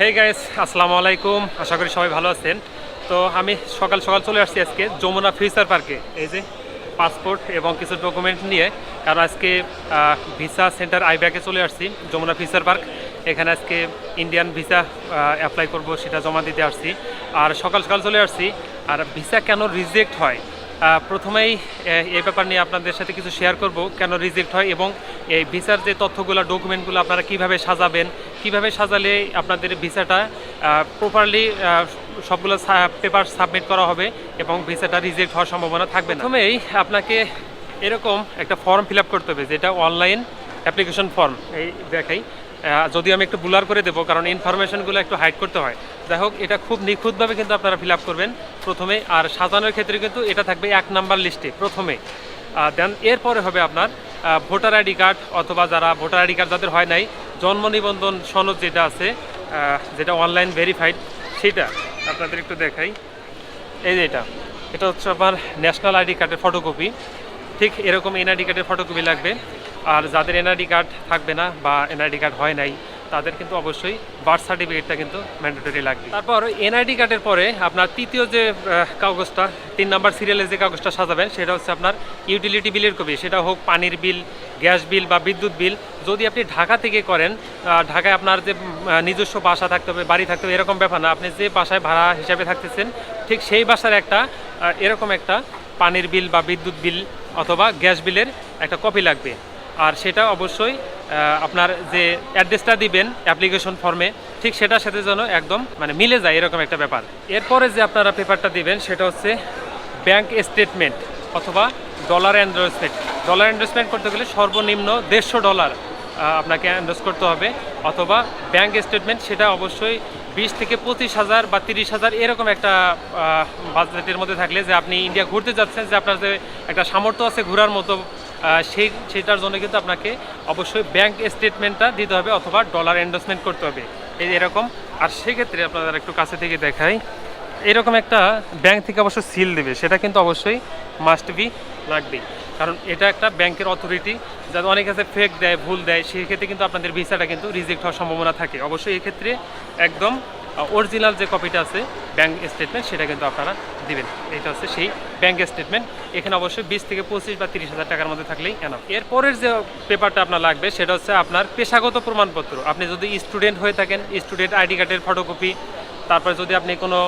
Hey guys আসসালামু আলাইকুম আশা করি সবাই ভালো আছেন। তো আমি সকাল সকাল চলে আসছি আজকে যমুনা ফিউচার পার্কে। এই যে পাসপোর্ট এবং কিছু ডকুমেন্ট নিয়ে। কারণ আজকে ভিসা সেন্টার আইব্যাকে চলে আসছি, যমুনা ফিউচার পার্ক। এখানে আজকে ইন্ডিয়ান ভিসা অ্যাপ্লাই করব সেটা জমা দিতে আসছি। আর সকাল সকাল চলে আসছি। আর ভিসা কেন রিজেক্ট হয়? প্রথমেই এই ব্যাপার নিয়ে আপনাদের সাথে কিছু শেয়ার করব, কেন রিজেক্ট হয় এবং এই ভিসার যে তথ্যগুলো ডকুমেন্টগুলো আপনারা কীভাবে সাজাবেন, কীভাবে সাজালে আপনাদের ভিসাটা প্রপারলি সবগুলো পেপার সাবমিট করা হবে এবং ভিসাটা রিজেক্ট হওয়ার সম্ভাবনা থাকবে প্রথমেই আপনাকে এরকম একটা ফর্ম ফিল করতে হবে, যেটা অনলাইন অ্যাপ্লিকেশন ফর্ম এই দেখাই। যদি আমি একটু বুলার করে দেবো, কারণ ইনফরমেশনগুলো একটু হাইড করতে হয়। যাই হোক, এটা খুব নিখুঁতভাবে কিন্তু আপনারা ফিল করবেন প্রথমে। আর সাজানোর ক্ষেত্রে কিন্তু এটা থাকবে এক নাম্বার লিস্টে প্রথমে। দেন এরপরে হবে আপনার ভোটার আইডি কার্ড অথবা যারা ভোটার আইডি কার্ড যাদের হয় নাই, জন্ম নিবন্ধন সনদ যেটা আছে যেটা অনলাইন ভেরিফাইড সেটা আপনাদের একটু দেখাই। এই যে এটা এটা হচ্ছে আমার ন্যাশনাল আইডি কার্ডের ফটোকপি ঠিক এরকম এনআইডি কার্ডের ফটোকপি লাগবে। আর যাদের এনআইডি কার্ড থাকবে না বা এনআইডি কার্ড হয় নাই, তাদের কিন্তু অবশ্যই বার্থ সার্টিফিকেটটা কিন্তু ম্যান্ডেটরি লাগবে। তারপর এনআইডি কার্ডের পরে আপনার তৃতীয় যে কাগজটা, তিন নাম্বার সিরিয়ালে যে কাগজটা সাজাবেন সেটা হচ্ছে আপনার ইউটিলিটি বিলের কপি। সেটা হোক পানির বিল গ্যাস বিল বা বিদ্যুৎ বিল যদি আপনি ঢাকা থেকে করেন ঢাকায় আপনার যে নিজস্ব বাসা থাকতে হবে, বাড়ি থাকতে হবে, এরকম ব্যাপার না। আপনি যে বাসায় ভাড়া হিসাবে থাকতেছেন, ঠিক সেই বাসার একটা এরকম একটা পানির বিল বা বিদ্যুৎ বিল অথবা গ্যাস বিলের একটা কপি লাগবে। আর সেটা অবশ্যই আপনার যে অ্যাড্রেসটা দিবেন অ্যাপ্লিকেশন ফর্মে, ঠিক সেটার সাথে যেন একদম মানে মিলে যায় এরকম একটা ব্যাপার। এরপরে যে আপনারা পেপারটা দিবেন, সেটা হচ্ছে ব্যাংক স্টেটমেন্ট অথবা ডলার এন্ডোর্সমেন্ট। ডলার এন্ডোর্সমেন্ট করতে গেলে সর্বনিম্ন দেড়শো ডলার আপনাকে এন্ডোর্স করতে হবে অথবা ব্যাংক স্টেটমেন্ট, সেটা অবশ্যই বিশ থেকে পঁচিশ হাজার বা তিরিশ হাজার এরকম একটা বাজেটের মধ্যে থাকলে যে আপনি ইন্ডিয়া ঘুরতে যাচ্ছেন, যে আপনার যে একটা সামর্থ্য আছে ঘোরার মতো সেই সেটার জন্য কিন্তু আপনাকে অবশ্যই ব্যাংক স্টেটমেন্টটা দিতে হবে অথবা ডলার এন্ডোর্সমেন্ট করতে হবে। এই এরকম। আর সেক্ষেত্রে আপনাদের একটু কাছে থেকে দেখাই। এরকম একটা ব্যাংক থেকে অবশ্য সিল দেবে, সেটা কিন্তু অবশ্যই মাস্ট বি লাগবে কারণ এটা একটা ব্যাংকের অথরিটি যাতে অনেক কাছে ফেক দেয়, ভুল দেয় সেই ক্ষেত্রে কিন্তু আপনাদের ভিসাটা কিন্তু রিজেক্ট হওয়ার সম্ভাবনা থাকে। অবশ্যই এক্ষেত্রে একদম অরিজিনাল যে কপিটা আছে ব্যাংক স্টেটমেন্ট সেটা কিন্তু আপনারা দিবেন। এটা হচ্ছে সেই ব্যাংক স্টেটমেন্ট এখানে অবশ্যই বিশ থেকে পঁচিশ বা তিরিশ হাজার টাকার মধ্যে থাকলেই এনাফ এরপরের যে পেপারটা আপনার লাগবে, সেটা হচ্ছে আপনার পেশাগত প্রমাণপত্র। আপনি যদি স্টুডেন্ট হয়ে থাকেন স্টুডেন্ট আইডি কার্ডের ফটোকপি তারপর যদি আপনি কোনো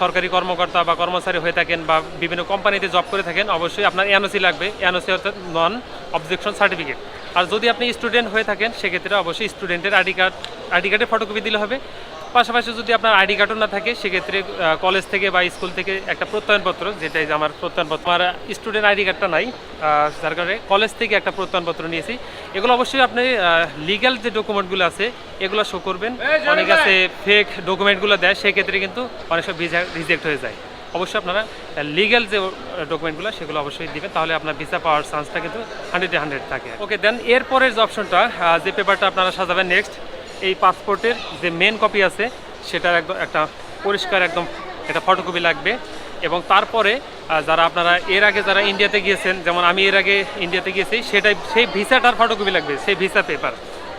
সরকারি কর্মকর্তা বা কর্মচারী হয়ে থাকেন বা বিভিন্ন কোম্পানিতে জব করে থাকেন, অবশ্যই আপনার এনওসি লাগবে। এনওসি অর্থাৎ নন অবজেকশন সার্টিফিকেট আর যদি আপনি স্টুডেন্ট হয়ে থাকেন সেক্ষেত্রে অবশ্যই স্টুডেন্টের আইডি কার্ড আইডি কার্ডের ফটোকপি দিলে হবে। পাশাপাশি যদি আপনার আইডি কার্ডও না থাকে সেক্ষেত্রে কলেজ থেকে বা স্কুল থেকে একটা প্রত্যয়নপত্র যেটা আমার প্রত্যয়নপত্র আমার স্টুডেন্ট আইডি কার্ডটা নাই যার কারণে কলেজ থেকে একটা প্রত্যয়নপত্র নিয়েছি। এগুলো অবশ্যই আপনি লিগ্যাল যে ডকুমেন্টগুলো আছে এগুলো শো করবেন। অনেক আছে ফেক ডকুমেন্টগুলো দেয় সেক্ষেত্রে কিন্তু অনেক সব রিজেক্ট হয়ে যায়। অবশ্যই আপনারা লিগ্যাল যে ডকুমেন্টগুলো সেগুলো অবশ্যই দিবেন, তাহলে আপনার ভিসা পাওয়ার চান্সটা কিন্তু হান্ড্রেডে হান্ড্রেড থাকে। ওকে দেন এরপরের যে অপশনটা যে পেপারটা আপনারা সাজাবেন নেক্সট এই পাসপোর্টের যে মেন কপি আছে, সেটার একদম একটা পরিষ্কার একদম একটা ফটোকপি লাগবে। এবং তারপরে যারা আপনারা এর আগে যারা ইন্ডিয়াতে গিয়েছেন, যেমন আমি এর আগে ইন্ডিয়াতে গিয়েছি, সেটাই, সেই ভিসাটার ফটোকপি লাগবে, সেই ভিসা পেপার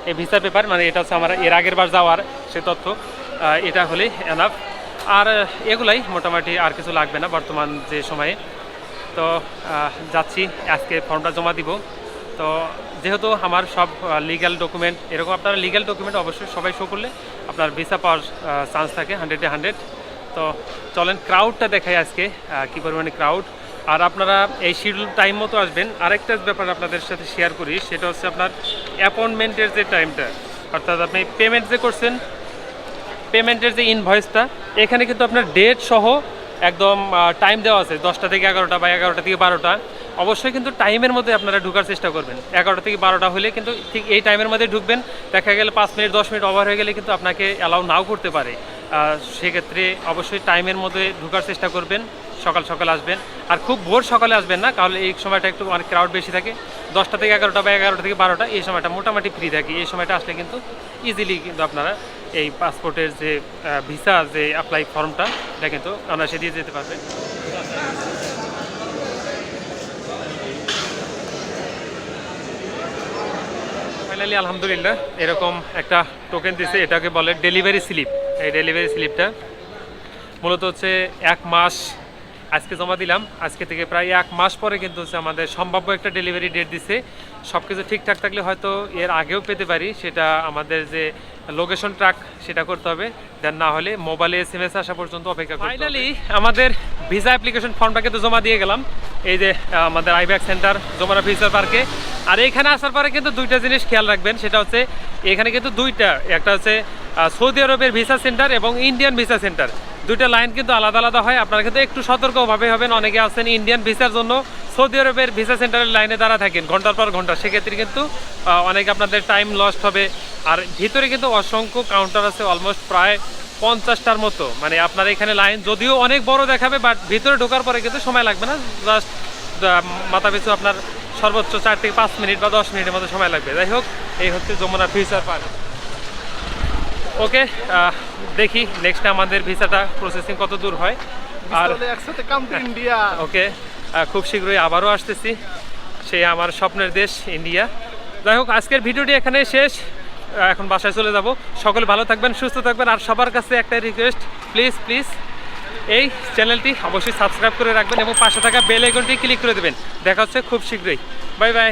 এই ভিসা পেপার মানে এটা হচ্ছে আমার এর আগের বার যাওয়ার সে তথ্য এটা হলেই এনাফ আর এগুলাই মোটামুটি আর কিছু লাগবে না বর্তমান যে সময়ে। তো যাচ্ছি, আজকে ফর্মটা জমা দিব। তো, যেহেতু আমার সব লিগ্যাল ডকুমেন্ট এরকম আপনার লিগ্যাল ডকুমেন্ট অবশ্যই সবাই শো করলে আপনার ভিসা পাওয়ার চান্স থাকে হান্ড্রেডে হান্ড্রেড তো, চলেন ক্রাউডটা দেখাই আজকে কী পরিমাণে ক্রাউড আর আপনারা এই শিডিউল টাইম মতো আসবেন। আরেকটা ব্যাপার আপনাদের সাথে শেয়ার করি, সেটা হচ্ছে আপনার অ্যাপয়েন্টমেন্টের যে টাইমটা অর্থাৎ আপনি পেমেন্ট যে করছেন পেমেন্টের যে ইনভয়েসটা এখানে কিন্তু আপনার ডেট সহ একদম টাইম দেওয়া আছে, দশটা থেকে এগারোটা বা এগারোটা থেকে বারোটা। অবশ্যই কিন্তু টাইমের মধ্যে আপনারা ঢোকার চেষ্টা করবেন। এগারোটা থেকে বারোটা হলে কিন্তু ঠিক এই টাইমের মধ্যে ঢুকবেন। দেখা গেলে পাঁচ মিনিট, দশ মিনিট ওভার হয়ে গেলে কিন্তু আপনাকে অ্যালাউ নাও করতে পারে। সেক্ষেত্রে অবশ্যই টাইমের মধ্যে ঢুকার চেষ্টা করবেন। সকাল সকাল আসবেন। আর খুব ভোর সকালে আসবেন না, কারণ এই সময়টা একটু অনেক ক্রাউড বেশি থাকে। দশটা থেকে এগারোটা বা এগারোটা থেকে বারোটা, এই সময়টা মোটামুটি ফ্রি থাকে। এই সময়টা আসলে কিন্তু ইজিলি কিন্তু আপনারা এই পাসপোর্টের যে ভিসা যে অ্যাপ্লাই ফর্মটা এটা কিন্তু অনায়াসে দিয়ে যেতে পারবেন ফাইনালি আলহামদুলিল্লাহ, এরকম একটা টোকেন দিছে, এটাকে বলে ডেলিভারি স্লিপ এই ডেলিভারি স্লিপটা মূলত হচ্ছে এক মাস আজকে জমা দিলাম। আজকে থেকে প্রায় এক মাস পরে কিন্তু হচ্ছে আমাদের সম্ভাব্য একটা ডেলিভারি ডেট দিছে। সব কিছু ঠিকঠাক থাকলে হয়তো এর আগেও পেতে পারি। সেটা আমাদের যে লোকেশন ট্রাক সেটা করতে হবে। দেন না হলে মোবাইলে এস এম এস আসা পর্যন্ত অপেক্ষা করতে ফাইনালি আমাদের ভিসা অ্যাপ্লিকেশন ফর্মটা কিন্তু জমা দিয়ে গেলাম। এই যে আমাদের আইব্যাক সেন্টার জমানা ফিউচার পার্কে আর এখানে আসার পরে কিন্তু দুইটা জিনিস খেয়াল রাখবেন। সেটা হচ্ছে, এখানে কিন্তু দুইটা। একটা হচ্ছে সৌদি আরবের ভিসা সেন্টার এবং ইন্ডিয়ান ভিসা সেন্টার। দুইটা লাইন কিন্তু আলাদা আলাদা হয়। আপনারা কিন্তু একটু সতর্কভাবে হবেন। অনেকে আছেন ইন্ডিয়ান ভিসার জন্য সৌদি আরবের ভিসা সেন্টারের লাইনে দাঁড়া থাকেন, ঘণ্টার পর ঘণ্টা। সেক্ষেত্রে কিন্তু অনেক আপনাদের টাইম লস্ট হবে। আর ভিতরে কিন্তু অসংখ্য কাউন্টার আছে অলমোস্ট প্রায় পঞ্চাশটার মতো। মানে আপনার এখানে লাইন যদিও অনেক বড় দেখাবে বাট ভিতরে ঢোকার পরে কিন্তু সময় লাগবে না। জাস্ট মাথা পিছু আপনার সর্বোচ্চ চার থেকে পাঁচ মিনিট বা দশ মিনিটের মতো সময় লাগবে। যাই হোক, এই হচ্ছে যমুনা ফিউচার পার্ক ওকে দেখি নেক্সট আমাদের ভিসাটা প্রসেসিং কত দূর হয়। আর একসাথে কাম টু ইন্ডিয়া ওকে খুব শীঘ্রই আবারও আসতেছি। সেই আমার স্বপ্নের দেশ ইন্ডিয়া যাই হোক আজকের ভিডিওটি এখানে শেষ। এখন বাসায় চলে যাব। সকলে ভালো থাকবেন সুস্থ থাকবেন। আর সবার কাছে একটা রিকোয়েস্ট প্লিজ প্লিজ এই চ্যানেলটি অবশ্যই সাবস্ক্রাইব করে রাখবেন এবং পাশে থাকা বেল আইকনটি ক্লিক করে দেবেন। দেখা হচ্ছে খুব শীঘ্রই। Bye bye